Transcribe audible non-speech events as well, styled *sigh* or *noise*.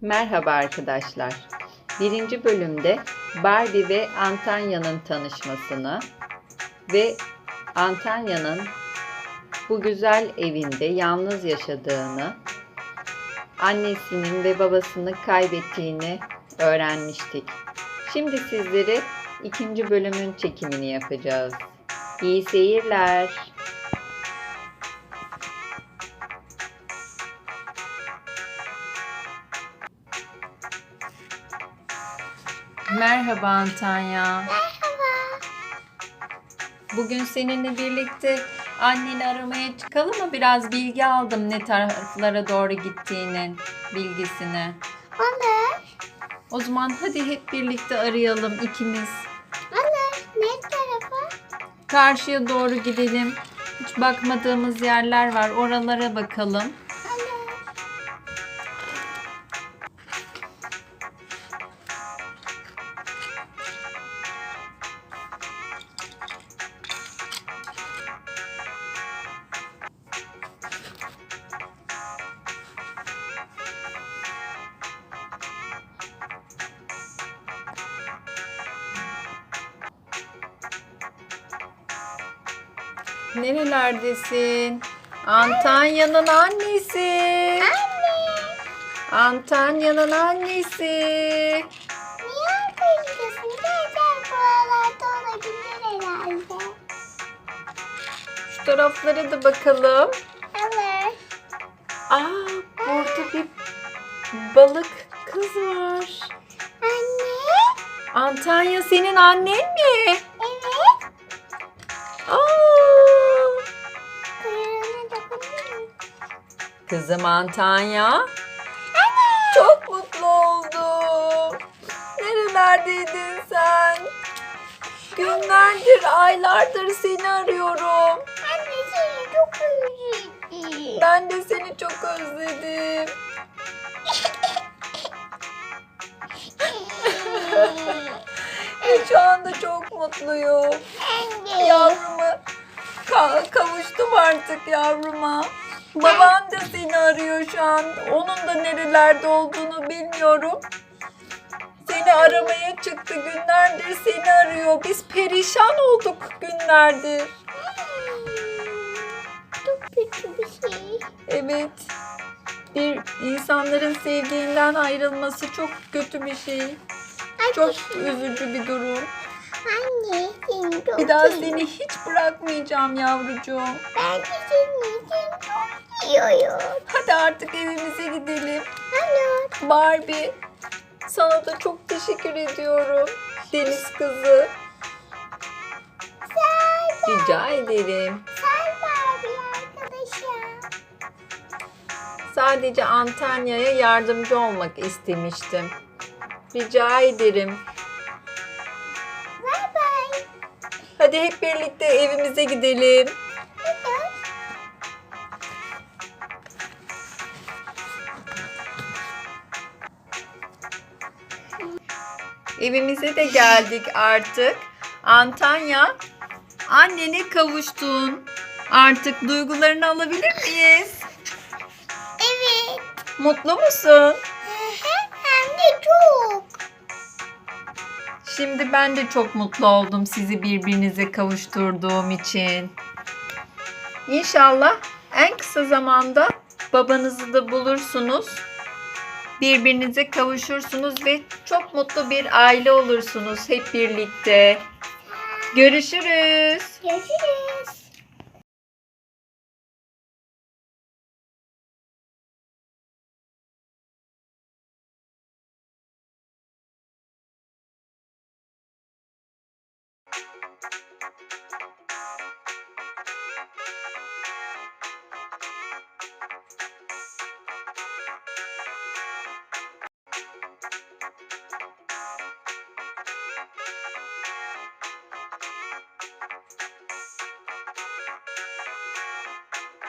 Merhaba arkadaşlar. Birinci bölümde Barbie ve Antanya'nın tanışmasını ve Antanya'nın bu güzel evinde yalnız yaşadığını, annesinin ve babasını kaybettiğini öğrenmiştik. Şimdi sizlere ikinci bölümün çekimini yapacağız. İyi seyirler. Merhaba Antanya. Merhaba. Bugün seninle birlikte anneni aramaya çıkalım mı? Biraz bilgi aldım ne taraflara doğru gittiğinin bilgisini. Olur. O zaman hadi hep birlikte arayalım ikimiz. Olur. Ne tarafa? Karşıya doğru gidelim. Hiç bakmadığımız yerler var. Oralara bakalım. Nerelerdesin? Antanya'nın annesi. Anne. Antanya'nın annesi. Niye? Gel gel buralarda olabilir herhalde. Şu taraflara da bakalım. Olur. Aa, burada bir balık kız var. Anne. Antanya senin annen mi? Kızım Antanya. Çok mutlu oldum. Nerelerdeydin sen? Günlerdir, aylardır seni arıyorum. Anne seni çok özledim. Ben de seni çok özledim. Ve *laughs* şu anda çok mutluyum. Anne. Yavrumu ka- kavuştum artık yavruma. Baban da seni arıyor şu an. Onun da nerelerde olduğunu bilmiyorum. Seni aramaya çıktı günlerdir seni arıyor. Biz perişan olduk günlerdir. Çok kötü bir şey. Evet. Bir insanların sevdiğinden ayrılması çok kötü bir şey. Çok üzücü bir durum. Anne seni çok Bir daha seni hiç bırakmayacağım yavrucuğum. Ben de seni seviyorum. Hadi artık evimize gidelim. Olur. Barbie, sana da çok teşekkür ediyorum. Deniz kızı. Sen Rica ederim. sen var bir arkadaşım. Sadece Antanya'ya yardımcı olmak istemiştim. Rica ederim. Bye bye. Hadi hep birlikte evimize gidelim. Evimize de geldik artık. Antanya, annene kavuştun. Artık duygularını alabilir miyiz? Evet. Mutlu musun? Hem de çok. Şimdi ben de çok mutlu oldum sizi birbirinize kavuşturduğum için. İnşallah en kısa zamanda babanızı da bulursunuz birbirinize kavuşursunuz ve çok mutlu bir aile olursunuz hep birlikte. Görüşürüz. Görüşürüz.